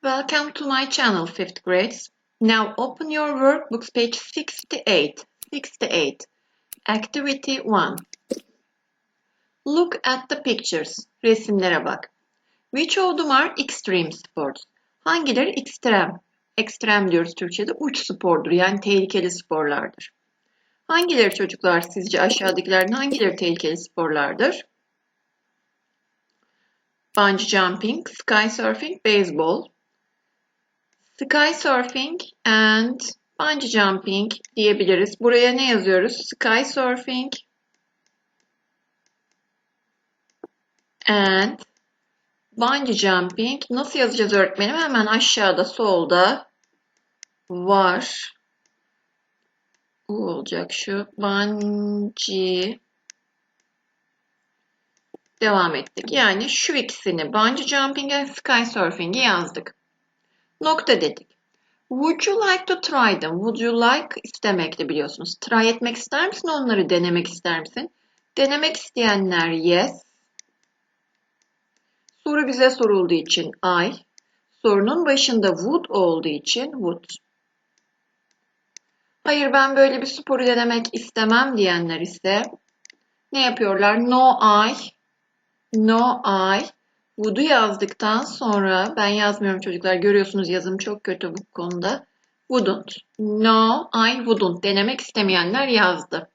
Welcome to my channel, 5th grades. Now open your workbooks, page 68. 68. Activity 1. Look at the pictures. Resimlere bak. Which of them are extreme sports? Hangileri ekstrem? Ekstrem diyoruz Türkçe'de uç spordur yani tehlikeli sporlardır. Hangileri çocuklar sizce aşağıdakilerden hangileri tehlikeli sporlardır? Bungee jumping, sky surfing, baseball. Sky surfing and bungee jumping diyebiliriz. Buraya ne yazıyoruz? Sky surfing and bungee jumping. Nasıl yazacağız öğretmenim? Hemen aşağıda solda var. Bu olacak şu. Bungee devam ettik. Yani şu ikisini bungee jumping and sky surfing'i yazdık. Nokta dedik. Would you like to try them? Would you like istemekti biliyorsunuz. Try etmek ister misin? Onları denemek ister misin? Denemek isteyenler yes. Soru bize sorulduğu için I. Sorunun başında would olduğu için would. Hayır ben böyle bir sporu denemek istemem diyenler ise ne yapıyorlar? No I. No I. Would'u yazdıktan sonra ben yazmıyorum çocuklar görüyorsunuz yazım çok kötü bu konuda. Wouldn't. No, I wouldn't. Denemek istemeyenler yazdı.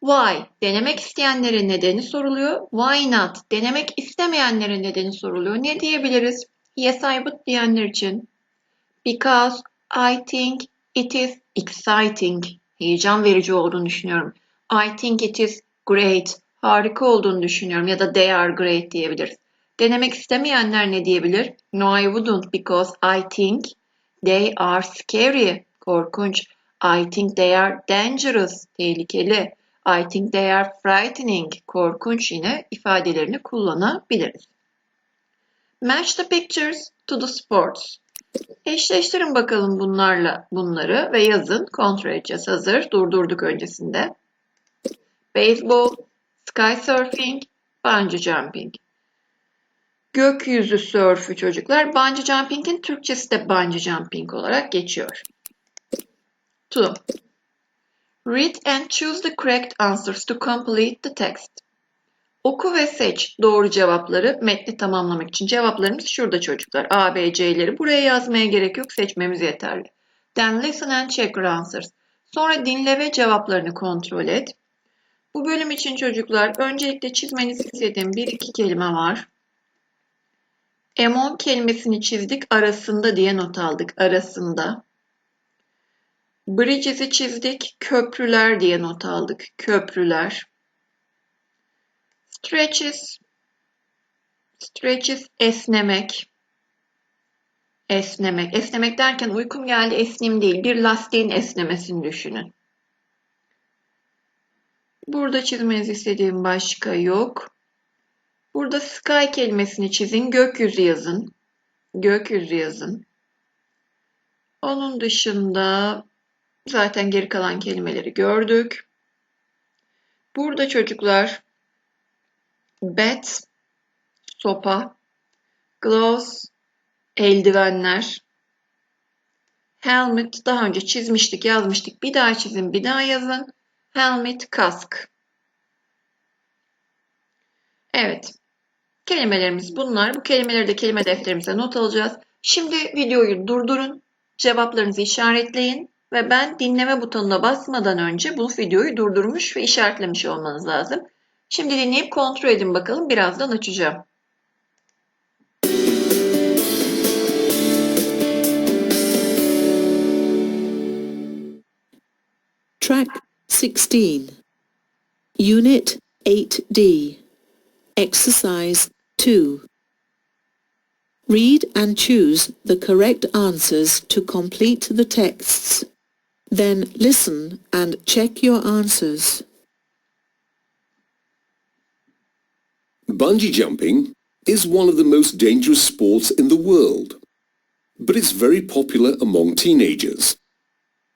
Why? Denemek isteyenlerin nedeni soruluyor. Why not? Denemek istemeyenlerin nedeni soruluyor. Ne diyebiliriz? Yes, I would diyenler için. Because I think it is exciting. Heyecan verici olduğunu düşünüyorum. I think it is great. Harika olduğunu düşünüyorum. Ya da they are great diyebiliriz. Denemek istemeyenler ne diyebilir? No I wouldn't because I think they are scary. Korkunç. I think they are dangerous. Tehlikeli. I think they are frightening. Korkunç yine ifadelerini kullanabiliriz. Match the pictures to the sports. Eşleştirin bakalım bunlarla bunları ve yazın. Kontrol edeceğiz. Hazır. Durdurduk öncesinde. Baseball, sky surfing, bungee jumping. Gökyüzü sörfü çocuklar. Bungee jumping'in Türkçesi de bungee jumping olarak geçiyor. 2. Read and choose the correct answers to complete the text. Oku ve seç doğru cevapları metni tamamlamak için. Cevaplarımız şurada çocuklar. A, B, C'leri buraya yazmaya gerek yok. Seçmemiz yeterli. Then listen and check your answers. Sonra dinle ve cevaplarını kontrol et. Bu bölüm için çocuklar öncelikle çizmenizi istediğim bir iki kelime var. Emon kelimesini çizdik arasında diye not aldık arasında. Bridges'i çizdik köprüler diye not aldık köprüler. Stretches stretches esnemek. Esnemek. Esnemek derken uykum geldi esnim değil. Bir lastiğin esnemesini düşünün. Burada çizmenizi istediğim başka yok. Burada sky kelimesini çizin. Gökyüzü yazın. Gökyüzü yazın. Onun dışında zaten geri kalan kelimeleri gördük. Burada çocuklar bat, sopa, gloves, eldivenler, helmet daha önce çizmiştik, yazmıştık. Bir daha çizin, bir daha yazın. Helmet, kask. Evet. Kelimelerimiz bunlar. Bu kelimeleri de kelime defterimize not alacağız. Şimdi videoyu durdurun. Cevaplarınızı işaretleyin ve ben dinleme butonuna basmadan önce bu videoyu durdurmuş ve işaretlemiş olmanız lazım. Şimdi dinleyip kontrol edin bakalım. Birazdan açacağım. Track 16, Unit 8D, Exercise 2. Read and choose the correct answers to complete the texts. Then listen and check your answers. Bungee jumping is one of the most dangerous sports in the world, but it's very popular among teenagers.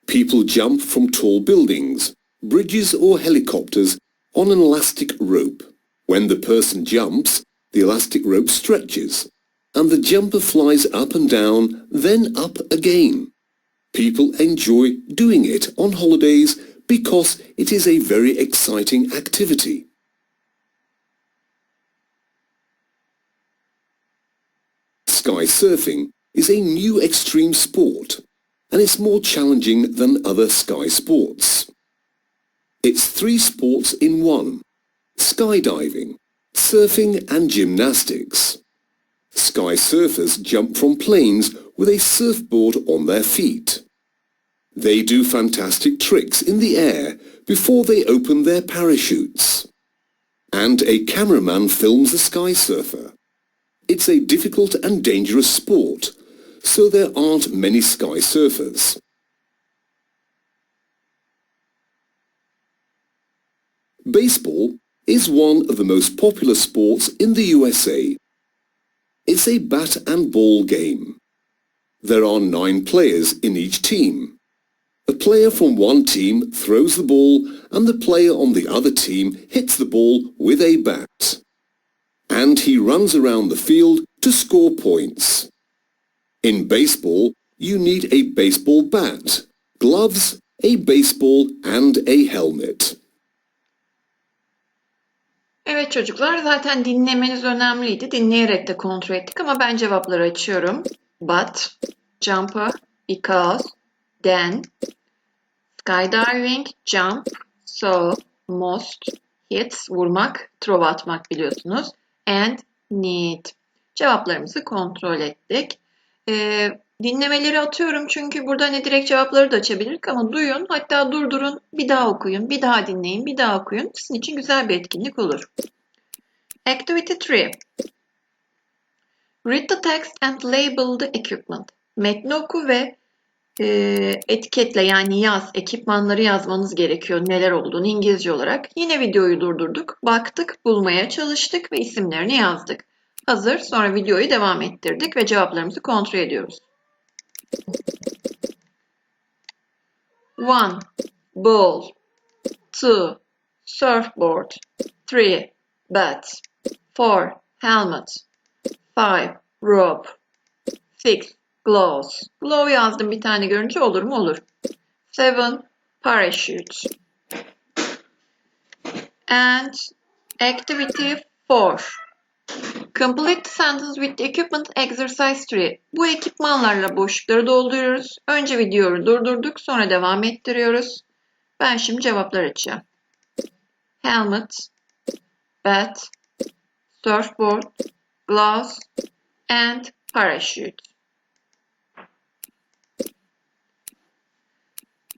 People jump from tall buildings, bridges or helicopters on an elastic rope. When the person jumps, the elastic rope stretches. and the jumper flies up and down, then up again. People enjoy doing it on holidays because it is a very exciting activity. Sky surfing is a new extreme sport and it's more challenging than other sky sports. It's three sports in one. Skydiving, surfing and gymnastics. Sky surfers jump from planes with a surfboard on their feet. They do fantastic tricks in the air before they open their parachutes. And a cameraman films a sky surfer. It's a difficult and dangerous sport, so there aren't many sky surfers. Baseball is one of the most popular sports in the USA. It's a bat and ball game. There are nine players in each team. A player from one team throws the ball and the player on the other team hits the ball with a bat. And he runs around the field to score points. In baseball, you need a baseball bat, gloves, a baseball and a helmet. Evet çocuklar zaten dinlemeniz önemliydi. Dinleyerek de kontrol ettik ama ben cevapları açıyorum. But, jumper, because, then, skydiving, jump, so, most, hits, vurmak, throw atmak biliyorsunuz. And, need. Cevaplarımızı kontrol ettik. Ee, dinlemeleri atıyorum çünkü burada hani direkt cevapları da açabilirdik ama duyun, hatta durdurun, bir daha okuyun, bir daha dinleyin, bir daha okuyun. Sizin için güzel bir etkinlik olur. Activity 3. Read the text and label the equipment. Metni oku ve e, etiketle yani yaz, ekipmanları yazmanız gerekiyor neler olduğunu İngilizce olarak. Yine videoyu durdurduk, baktık, bulmaya çalıştık ve isimlerini yazdık. Hazır, sonra videoyu devam ettirdik ve cevaplarımızı kontrol ediyoruz. 1. Ball 2. Surfboard 3. Bat 4. Helmet 5. Rope 6. Gloves Glove yazdım bir tane görünce olur mu? Olur. 7. Parachute And activity 4. Complete the sentence with equipment exercise 3. Bu ekipmanlarla boşlukları dolduruyoruz. Önce videoyu durdurduk, sonra devam ettiriyoruz. Ben şimdi cevaplar açacağım. Helmet, bat, surfboard, gloves and parachute.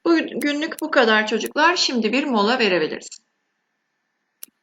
Bugünlük bu kadar çocuklar. Şimdi bir mola verebiliriz.